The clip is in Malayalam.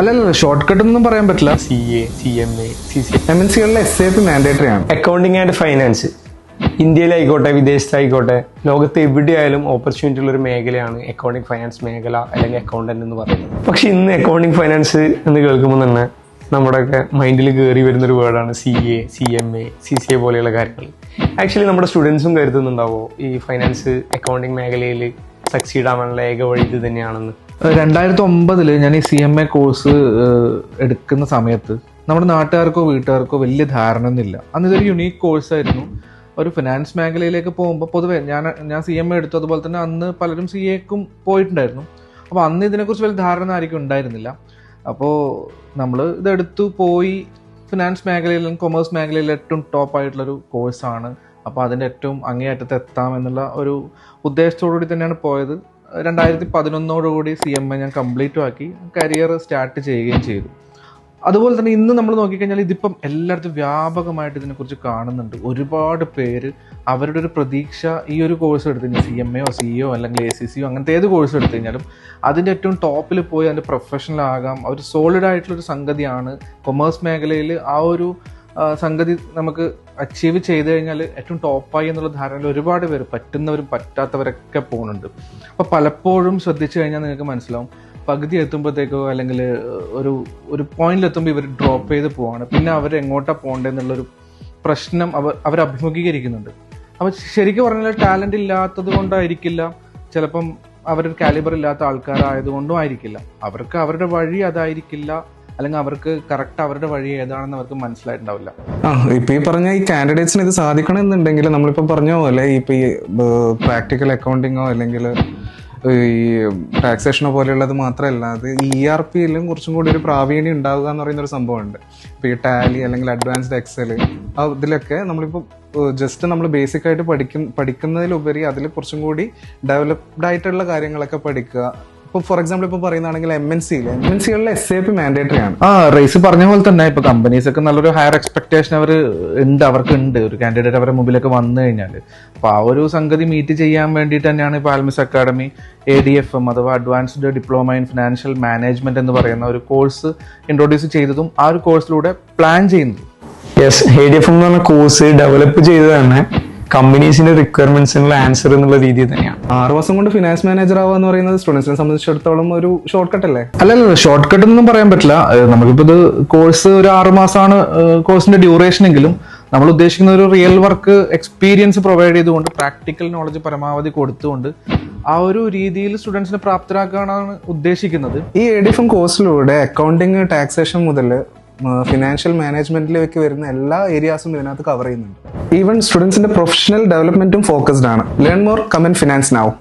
അല്ലല്ല ഷോർട്ട് കട്ട് ഒന്നും പറയാൻ പറ്റില്ല. C A C M A C C M N സികളിലെ S F mandatory ആണ്. അക്കൗണ്ടിങ് ആൻഡ് ഫൈനാൻസ് ഇന്ത്യയിലായിക്കോട്ടെ വിദേശത്തായിക്കോട്ടെ ലോകത്ത് എവിടെയായാലും ഓപ്പർച്യൂണിറ്റി ഉള്ള ഒരു മേഖലയാണ് അക്കൗണ്ടിങ് ഫൈനാൻസ് മേഖല അല്ലെങ്കിൽ അക്കൗണ്ടന്റ് എന്ന് പറയുന്നത്. പക്ഷെ ഇന്ന് അക്കൗണ്ടിങ് ഫൈനാൻസ് എന്ന് കേൾക്കുമ്പോൾ തന്നെ നമ്മുടെയൊക്കെ മൈൻഡിൽ കയറി വരുന്ന ഒരു വേർഡാണ് C A C M A C C A പോലെയുള്ള കാര്യങ്ങൾ. ആക്ച്വലി നമ്മുടെ സ്റ്റുഡൻസും കരുതുന്നുണ്ടാവോ ഈ ഫൈനാൻസ് അക്കൗണ്ടിങ് മേഖലയിൽ സക്സീഡ് ആവാനുള്ള ഏക വഴി ഇത് തന്നെയാണെന്ന്? രണ്ടായിരത്തി ഒമ്പതിൽ ഞാൻ ഈ സി എം എ കോഴ്സ് എടുക്കുന്ന സമയത്ത് നമ്മുടെ നാട്ടുകാർക്കോ വീട്ടുകാർക്കോ വലിയ ധാരണ ഒന്നുമില്ല അന്ന് ഇതൊരു യുണീക്ക് കോഴ്സായിരുന്നു ഒരു ഫിനാൻസ് മേഖലയിലേക്ക് പോകുമ്പോൾ പൊതുവെ ഞാൻ ഞാൻ സി എം എ എടുത്തു. അതുപോലെ തന്നെ അന്ന് പലരും സി എക്കും പോയിട്ടുണ്ടായിരുന്നു. അപ്പോൾ അന്ന് ഇതിനെക്കുറിച്ച് വലിയ ധാരണ ആയിരിക്കും ഉണ്ടായിരുന്നില്ല. അപ്പോൾ നമ്മൾ ഇതെടുത്തു. പോയി ഫിനാൻസ് മേഖലയിലും കൊമേഴ്സ് മേഖലയിലും ഏറ്റവും ടോപ്പ് ആയിട്ടുള്ളൊരു കോഴ്സാണ് അപ്പോൾ അതിന്റെ ഏറ്റവും അങ്ങേയറ്റത്ത് എത്താം എന്നുള്ള ഒരു ഉദ്ദേശത്തോടുകൂടി തന്നെയാണ് പോയത്. രണ്ടായിരത്തി പതിനൊന്നോടുകൂടി സി എം എ ഞാൻ കംപ്ലീറ്റും ആക്കി കരിയർ സ്റ്റാർട്ട് ചെയ്യുകയും ചെയ്തു. അതുപോലെ തന്നെ ഇന്ന് നമ്മൾ നോക്കിക്കഴിഞ്ഞാൽ ഇതിപ്പം എല്ലായിടത്തും വ്യാപകമായിട്ട് ഇതിനെക്കുറിച്ച് കാണുന്നുണ്ട്. ഒരുപാട് പേര് അവരുടെ ഒരു പ്രതീക്ഷ ഈ ഒരു കോഴ്സ് എടുത്തു കഴിഞ്ഞാൽ സി എം എയോ സിഇഒ അല്ലെങ്കിൽ എ സി സിയോ അങ്ങനത്തെ ഏത് കോഴ്സ് എടുത്തു കഴിഞ്ഞാലും അതിന്റെ ഏറ്റവും ടോപ്പിൽ പോയി അതിന്റെ പ്രൊഫഷണൽ ആകാം. ഒരു സോളിഡ് ആയിട്ടുള്ളൊരു സംഗതിയാണ് കൊമേഴ്സ് മേഖലയിൽ ആ ഒരു സംഗതി നമുക്ക് അച്ചീവ് ചെയ്ത് കഴിഞ്ഞാൽ ഏറ്റവും ടോപ്പായി എന്നുള്ള ധാരണയിൽ ഒരുപാട് പേര് പറ്റുന്നവരും പറ്റാത്തവരൊക്കെ പോകുന്നുണ്ട്. അപ്പോൾ പലപ്പോഴും ശ്രദ്ധിച്ചു കഴിഞ്ഞാൽ നിങ്ങൾക്ക് മനസ്സിലാവും. പകുതി എത്തുമ്പോഴത്തേക്കോ അല്ലെങ്കിൽ ഒരു ഒരു പോയിന്റിൽ എത്തുമ്പോൾ ഇവർ ഡ്രോപ്പ് ചെയ്ത് പോവാണ്. പിന്നെ അവർ എങ്ങോട്ടാ പോകേണ്ടതെന്നുള്ളൊരു പ്രശ്നം അവർ അവർ അഭിമുഖീകരിക്കുന്നുണ്ട്. അപ്പോൾ ശരിക്കും പറഞ്ഞാൽ ടാലന്റ് ഇല്ലാത്തത് കൊണ്ടായിരിക്കില്ല. ചിലപ്പം അവരൊരു കാലിബർ ഇല്ലാത്ത ആൾക്കാരായതുകൊണ്ടും ആയിരിക്കില്ല. അവർക്ക് അവരുടെ വഴി അതായിരിക്കില്ല. അല്ലെങ്കിൽ അവർക്ക് കറക്റ്റ് അവരുടെ വഴി ഏതാണെന്ന് അവർക്ക് മനസ്സിലായിട്ടുണ്ടാവില്ല. ആ ഇപ്പൊ ഈ പറഞ്ഞ ഈ കാൻഡിഡേറ്റ്സിന് ഇത് സാധിക്കണം എന്നുണ്ടെങ്കിൽ നമ്മളിപ്പോ പറഞ്ഞ? പോലെ ഇപ്പൊ ഈ പ്രാക്ടിക്കൽ അക്കൗണ്ടിങ്ങോ അല്ലെങ്കിൽ ഈ ടാക്സേഷനോ പോലെയുള്ളത് മാത്രമല്ല അത് ഇ ആർ പിയിലും കുറച്ചും കൂടി ഒരു പ്രാവീണ്യം ഉണ്ടാവുക എന്ന് പറയുന്ന ഒരു സംഭവമുണ്ട്. ഇപ്പൊ ഈ ടാലി അല്ലെങ്കിൽ അഡ്വാൻസ്ഡ് എക്സൽ ഇതിലൊക്കെ നമ്മളിപ്പോൾ ജസ്റ്റ് നമ്മൾ ബേസിക് ആയിട്ട് പഠിക്കും പഠിക്കുന്നതിലുപരി അതിൽ കുറച്ചും കൂടി ഡെവലപ്ഡ് ആയിട്ടുള്ള കാര്യങ്ങളൊക്കെ പഠിക്കുക. ഇപ്പോൾ ഫോർ എക്സാമ്പിൾ ഇപ്പോൾ പറയുന്നതാണെങ്കിൽ എം എൻ സിയിൽ എം എൻ സികളിൽ എസ് എ പി മാൻഡേറ്ററി ആണ്. ആ റേസ് പറഞ്ഞ പോലെ തന്നെ ഇപ്പൊ കമ്പനീസ് ഒക്കെ നല്ലൊരു ഹയർ എക്സ്പെക്ടേഷൻ അവർ ഉണ്ട് അവർക്ക് ഉണ്ട് ഒരു കാൻഡിഡേറ്റ് അവരുടെ മുമ്പിലൊക്കെ വന്നു കഴിഞ്ഞാൽ അപ്പൊ ആ ഒരു സംഗതി മീറ്റ് ചെയ്യാൻ വേണ്ടിയിട്ട് തന്നെയാണ് ഇപ്പൊ Almis academy A D F M അഥവാ advanced diploma in financial management എന്ന് പറയുന്ന ഒരു കോഴ്സ് ഇൻട്രൊഡ്യൂസ് ചെയ്തതും ആ ഒരു കോഴ്സിലൂടെ പ്ലാൻ ചെയ്യുന്നത്. യെസ് എ ഡി എഫ് എന്ന് പറഞ്ഞ കോഴ്സ് ഡെവലപ്പ് ചെയ്ത് തന്നെ കമ്പനീസിന്റെ റിക്വയർമെന്റ്സിനുള്ള ആൻസർ എന്നുള്ള രീതി തന്നെയാണ്. ആറ് മാസം കൊണ്ട് ഫിനാൻസ് മാനേജർ ആവുക എന്ന് പറയുന്നത് സ്റ്റുഡൻസിനെ സംബന്ധിച്ചിടത്തോളം ഒരു ഷോർട്ട് കട്ട് അല്ലേ? അല്ല അല്ല ഷോർട്ട് കട്ട് ഒന്നും പറയാൻ പറ്റില്ല. നമുക്കിപ്പോൾ നമുക്കിപ്പോ ഇത് കോഴ്സ് ഒരു ആറ് മാസമാണ് കോഴ്സിന്റെ ഡ്യൂറേഷൻ എങ്കിലും നമ്മൾ ഉദ്ദേശിക്കുന്ന ഒരു റിയൽ വർക്ക് എക്സ്പീരിയൻസ് പ്രൊവൈഡ് ചെയ്തുകൊണ്ട് പ്രാക്ടിക്കൽ നോളജ് പരമാവധി കൊടുത്തുകൊണ്ട് ആ ഒരു രീതിയിൽ സ്റ്റുഡൻസിനെ പ്രാപ്തരാക്കാനാണ് ഉദ്ദേശിക്കുന്നത്. ഈ എ ഡി എഫ് എം കോഴ്സിലൂടെ അക്കൗണ്ടിങ് ടാക്സേഷൻ മുതൽ ഫിനാൻഷ്യൽ മാനേജ്മെന്റിലേക്ക് വരുന്ന എല്ലാ ഏരിയാസും ഇതിനകത്ത് കവർ ചെയ്യുന്നുണ്ട്. ഈവൻ സ്റ്റുഡൻസിന്റെ പ്രൊഫഷണൽ ഡെവലപ്മെന്റും ഫോക്കസ്ഡ് ആണ്. Learn more come on finance now